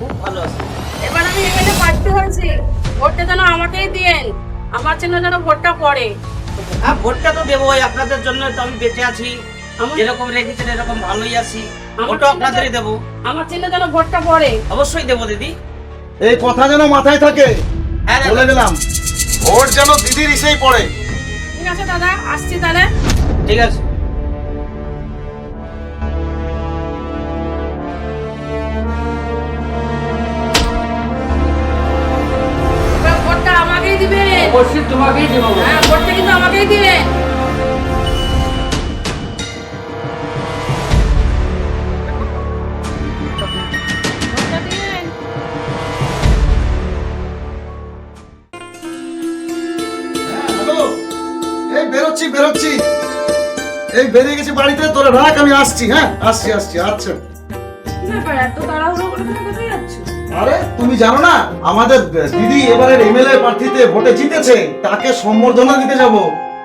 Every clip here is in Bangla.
খুব ভালো আছে। এবার আমি এখানে পাঠতে হয়েছি। ভোটটা যেন আমাকেই দিয়েন। আমার জন্য যেন ভোটটা পড়ে। হ্যাঁ ভোটটা তো দেবোই আপনাদের জন্য তো আমি বেঁচে আছি। যেরকম রেখেছেন এরকম ভালোই আছি। আপনাদেরই দেবো। আমার জন্য যেন ভোটটা পড়ে। অবশ্যই দেবো দিদি। এই কথা যেন মাথায় থাকে হ্যাঁ বলে দিলাম। ভোট যেন দিদির ইসেই পড়ে। ঠিক আছে দাদা। আসছি তাহলে। ঠিক আছে। বেরোচ্ছি বেরোচ্ছি। এই বেরিয়ে গেছি বাড়িতে তোরা রাখ আমি আসছি হ্যাঁ? আসছি আসছি আচ্ছা? আরে তুমি জানো না আমাদের দিদি এবারের এমএলএ প্রার্থীতে ভোটে জিতেছে তাকে সম্বর্ধনা দিতে যাব।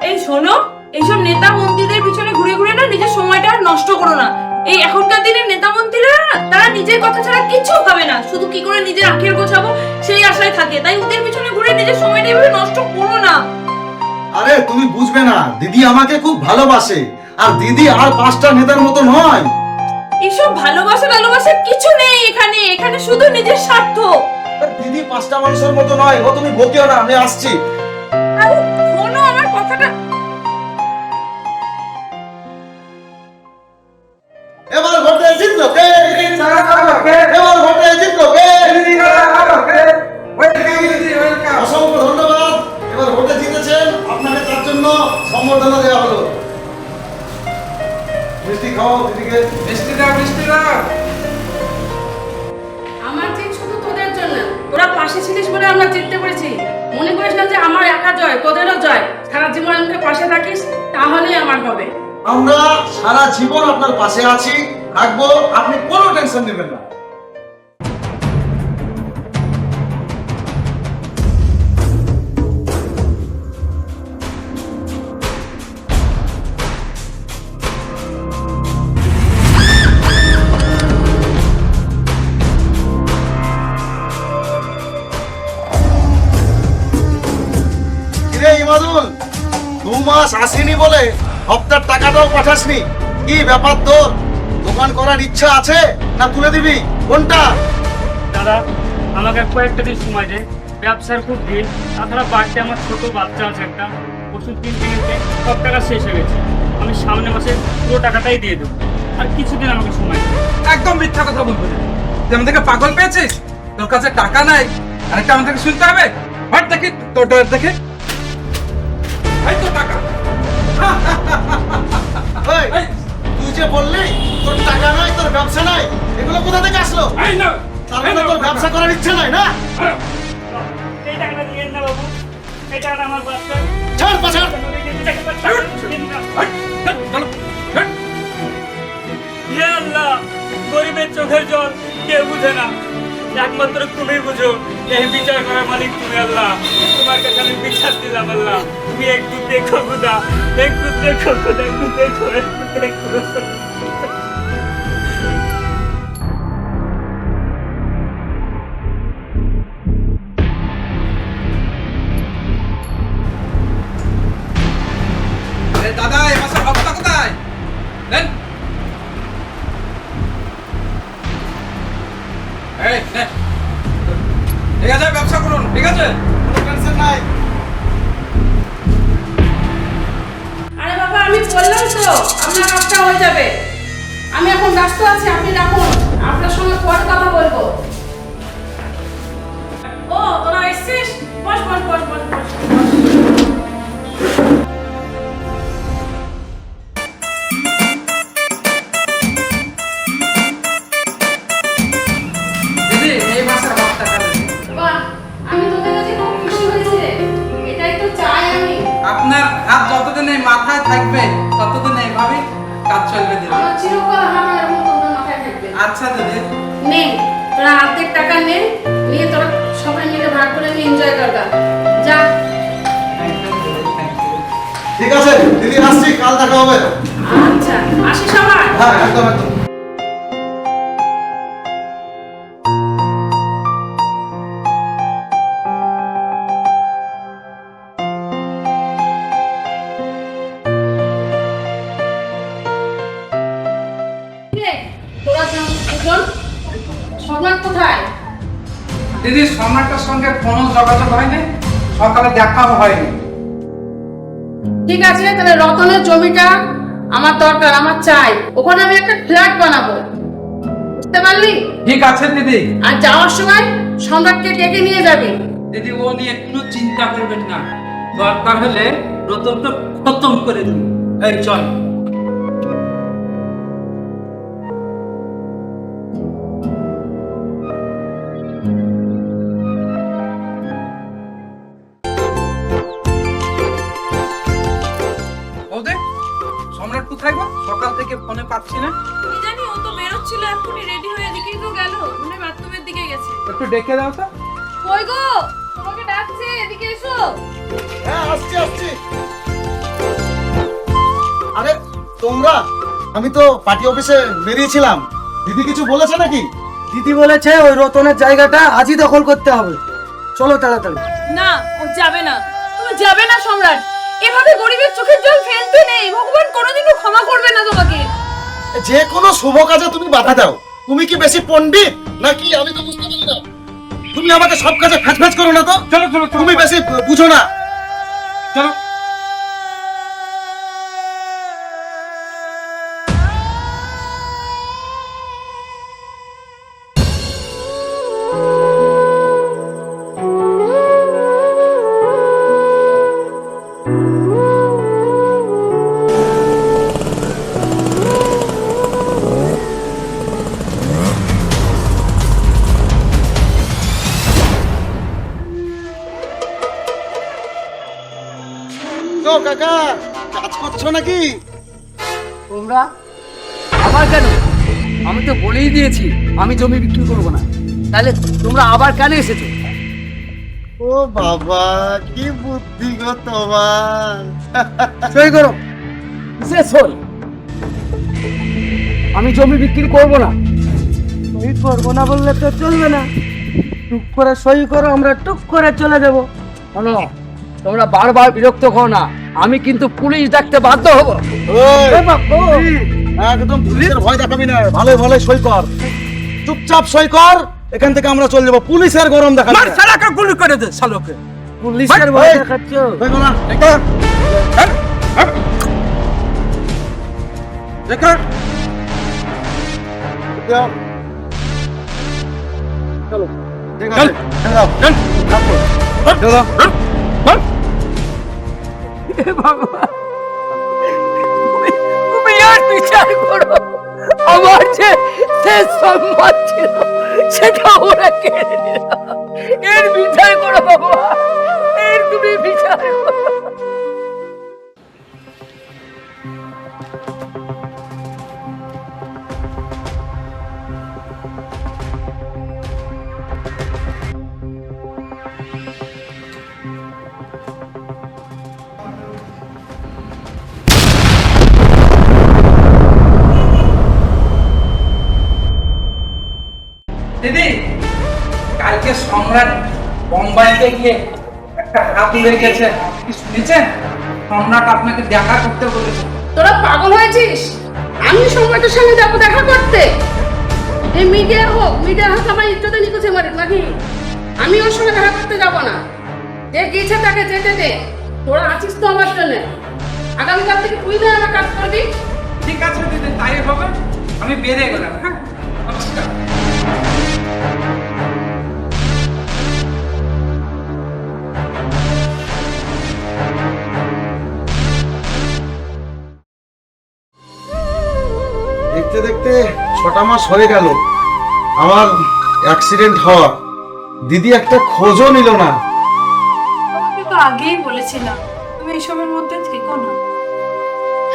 এই শোনো এইসব নেতা মন্ত্রীদের পিছনে ঘুরে ঘুরে না নিজের সময়টা আর নষ্ট করো না। এই এখনকার দিনের নেতা মন্ত্রীরা তারা নিজের কথা ছাড়া কিচ্ছু ভাবে না। শুধু কি করে নিজের আখের গোছাবো সেই আশায় থাকে। তাই ওদের পিছনে ঘুরে নিজের সময়টা এভাবে নষ্ট করো না। আরে তুমি বুঝবে না দিদি আমাকে খুব ভালোবাসে। আর দিদি আর পাঁচটা নেতার মতো নয়। এইসব ভালোবাসা ভালোবাসা কিছু নেই এখানে এখানে শুধু নিজের স্বার্থ। দিদি পাঁচটা মানুষের মতো নয় ও তুমি বকিও না আমি আসছি। আরে শোনো আমার কথাটা। এবার ভোটে জিতলো কে? এবার ভোটে জিতলো কে? অসংখ্য জন্য সম্বর্ধনা দেওয়া হলো। মিষ্টি খাও দিদিকে। মিষ্টি দাও মিষ্টি আমার জিত শুধু তোদের জন্য। তোরা পাশে ছিলিস বলে আমরা জিততে পেরেছি। মনে করিস না যে আমার একা জয় তোদেরও জয়। সারা জীবন আমাকে পাশে থাকিস তাহলেই আমার হবে। আমরা সারা জীবন আপনার পাশে আছি। থাকব আপনি কোনো টেনশন নেবেন না। আসেনি বলে হপ্তার টাকাটাও পাঠাসনি। কি ব্যাপার তোর? দোকান করার ইচ্ছা আছে না তুলে দিবি? কোনটা? দাদা আমাকে কয়েকটা দিন সময় দে। ব্যবসার খুব ভিড়। তাছাড়া বাড়িতে আমার ছোট বাচ্চা আছে একটা। ওষুধ কিনতে কিনতে সব টাকা শেষ হয়ে গেছে। আমি সামনে মাসে পুরো টাকাটাই দিয়ে দেবো। আর কিছুদিন আমাকে সময় দে। একদম মিথ্যা কথা বলবি না। তুই আমাদেরকে পাগল পেয়েছিস? তোর কাছে টাকা নাই। আরেকটা আমাদেরকে শুনতে হবে? হট দেখি তোর ডর দেখে। এই তো টাকা। কোথা থেকে আসলো? তার মানে তোর ব্যবসা করার ইচ্ছে নাই না? এই টাকাটা দিয়ে না বাবু। এই টাকাটা আমার বাচ্চা। ছাড় পাছাড় হে আল্লাহ গরিবের চোখের জল কেউ বুঝে না। একমাত্র তুমি বুঝো এই বিচার করার মালিক তুমি আল্লাহ। তোমার কাছে আমি বিচার দিলাম আল্লাহ। তুমি একটু দেখো খুদা একটু দেখো খুদা একটু দেখো একটু দেখো। এসছিস বস বস বস বস বস দিদি এই মাসের হপ্তা কাটে বাহ আমি তোদের কাছে খুব খুশি হয়েছি রে। এটাই তো চাই আমি। আপনার হাত যতদিন এই মাথায় থাকবে ততদিন এইভাবে কাজ চলবে দিদি। আমার চিরকাল হাত এরকম তোদের মাথায় থাকবে। আচ্ছা দিদি। নে। তোরা অর্ধেক টাকা নে নিয়ে তোরা সবাই মিলে ভাগ করে নিয়ে এনজয় করবা যা। ঠিক আছে দিদি আসছি কাল দেখা হবে। আচ্ছা আসি সবাই। হ্যাঁ একদম একদম। তোরা কেমন সম্রাট কোথায়? দিদি সম্রাটের সঙ্গে কোনো যোগাযোগ হয়নি? সকালে দেখাও হয়নি। ঠিক আছে তাহলে রতনের জমিটা আমার দরকার আমার চাই। ওখানে আমি একটা ফ্ল্যাট বানাবো। বুঝতে পারলি? ঠিক আছে দিদি। আর যাওয়ার সময় সম্রাটকে ডেকে নিয়ে যাবি। দিদি ও নিয়ে কোনো চিন্তা করবেন না। দরকার হলে রতনকে খতম করে দিন। এই চল। কোথায় গো সকাল থেকে ফোনে পাচ্ছি না। কি জানি ও তো বেরোচ্ছিল রেডি হয়ে এদিকেই তো গেল। মনে বাথরুমের দিকে গেছে। একটু ডেকে দাও তো। কই গো? তোমাকে ডাকছে এদিকে এসো। হ্যাঁ আসছি আসছি। আরে তোমরা? আমি তো পার্টি অফিসে বেরিয়েছিলাম। দিদি কিছু বলেছে নাকি? দিদি বলেছে ওই রতনের জায়গাটা আজই দখল করতে হবে। চলো তাড়াতাড়ি। না ও যাবে না। তুমি যাবে না সম্রাট। এভাবে গরিবের চোখের জল ফেলতে নেই। ভগবান কোনোদিনও ক্ষমা করবে না তোমাকে। যে কোনো শুভ কাজে তুমি বাধা দাও। তুমি কি বেশি পণ্ডিত? নাকি আমি তো বুঝতে পারি না। তুমি আমাকে সব কাজে ফ্যাচ ফ্যাচ করো না তো? চলো চলো চলো। তুমি বেশি বুঝো না। চলো। তো কাকা কাজ করছ নাকি? তোমরা আবার কেন? আমি তো বলেই দিয়েছি আমি জমি বিক্রি করব না। তাহলে তোমরা আবার কেন এসেছ? ও বাবা কি বুদ্ধি গো তোমার। সই করো কিসের সই আমি জমি বিক্রি করব না। সই করব না বললে তো চলবে না। টুক করে সই করো আমরা টুক করে চলে যাব। শোনো তোমরা বারবার বিরক্ত করো না। আমি কিন্তু পুলিশ ডাকতে বাধ্য হব। একদম পুলিশের ভয় দেখাবি না। ভালো ভালো সই কর। চুপচাপ সই কর। এখান থেকে আমরা চলে যাব। পুলিশের গরম দেখাবি মার না। শালাকে গুলি করে দে শালোকে। পুলিশের ভয়। দেখাচ্ছ? না। দেখো। যাও। চলো। ঠিক আছে। চল। যাও। চল। থাকো। চলো। বল তুমি আর বিচার করো। আমার যে শেষ সম্মান ছিল, সেটা ওরা কেড়ে নিল। এর বিচার করো বাবা কালকে সম্রাট বোম্বাইতে গিয়ে একটা হাত উড়ে গেছে। কি শুনেছেন? সম্রাট আপনাকে দেখা করতে বলেছে। তোরা পাগল হয়েছিস? আমি সম্রাটের সঙ্গে যাব দেখা করতে। এই মিডিয়া হোক মিডিয়া হোক আমার ইজ্জতে নিকুচে মারে নাকি? আমি ওর সঙ্গে দেখা করতে যাব না। যে গেছে তাকে যেতে দে। তোরা আছিস তো আমার জন্য। আগামীকাল থেকে তুই না আমার কাজ করবি। ঠিক আছে দিদি তাই হবে। আমি বেরিয়ে গেলাম হ্যাঁ? নমস্কার। দেখতে ছটা মাস হয়ে গেল। আমার অ্যাক্সিডেন্ট হওয়া। দিদি একটা খোঁজও নিল না। তোমাকে তো আগেই বলেছিলাম তুমি এসবের মধ্যে থেকো না।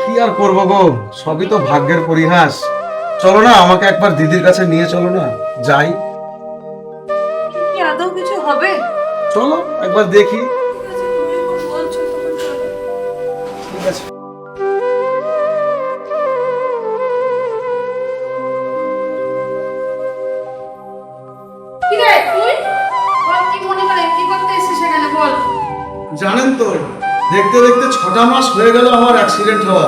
কি আর করব গো? সবই তো ভাগ্যের পরিহাস। চলো না আমাকে একবার দিদির কাছে নিয়ে চলো না। যাই। কি আদৌ কিছু হবে? চলো একবার দেখি। ঠিক আছে। দেখতে দেখতে ছটা মাস হয়ে গেল আমার অ্যাক্সিডেন্ট হওয়া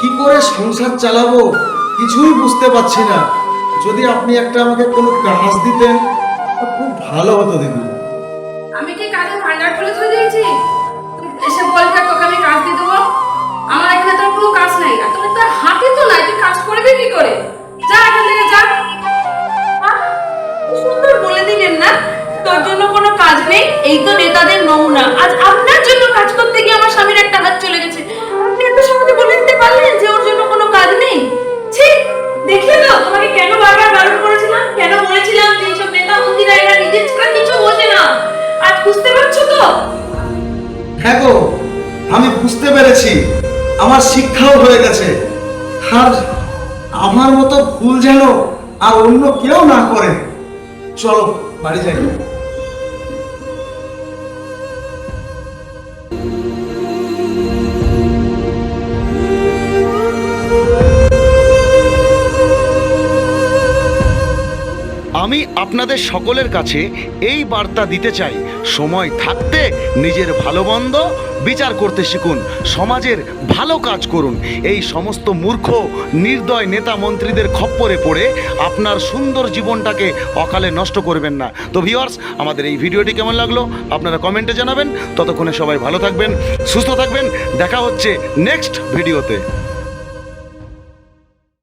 কি করে সংসার চালাবো? কিছুই বুঝতে পারছি না। যদি আপনি একটা আমাকে কোনো কাজ দিতেন, তো খুব ভালো হতো দিদি। আমি কি কাজে ভান্ডার খুলে ধরে দিয়েছি? এসে তোকে আমি কাজ দিয়ে দেবো। আমার এখানে তোর কোনো কাজ নাই। আর তোর তো হাতে তো নাই। তুই কাজ করবি কি করে? যা এখান থেকে যা। সুন্দর বলে দিলেন না? এই তো নেতাদের নমুনা। আজ আপনার জন্য কাজ করতে গিয়ে আমার স্বামীর একটা হাত চলে গেছে। আপনি এত সহজে বলে দিতে পারলেন যে ওর জন্য কোনো কাজ নেই? ছি দেখলে তো তোমাকে কেন বারবার বারণ করেছিলাম? কেন বলেছিলাম যে এইসব নেতা মন্ত্রীরা এরা নিজের ছাড়া কিছু বোঝে না? আজ বুঝতে পারছ তো? হ্যাঁ গো, আমি বুঝতে পেরেছি। আমার শিক্ষাও হয়ে গেছে। আর আমার মতো ভুল যেন আর অন্য কেউ না করে। চলো, বাড়ি যাই। আপনাদের সকলের কাছে এই বার্তা দিতে চাই। সময় থাকতে নিজের ভালো মন্দ বিচার করতে শিখুন। সমাজের ভালো কাজ করুন। এই সমস্ত মূর্খ, নির্দয় নেতা মন্ত্রীদের খপ্পরে পড়ে আপনার সুন্দর জীবনটাকে অকালে নষ্ট করবেন না। তো ভিওয়ার্স আমাদের এই ভিডিওটি কেমন লাগল? আপনারা কমেন্টে জানাবেন। ততক্ষণে সবাই ভালো থাকবেন, সুস্থ থাকবেন। দেখা হচ্ছে নেক্সট ভিডিওতে।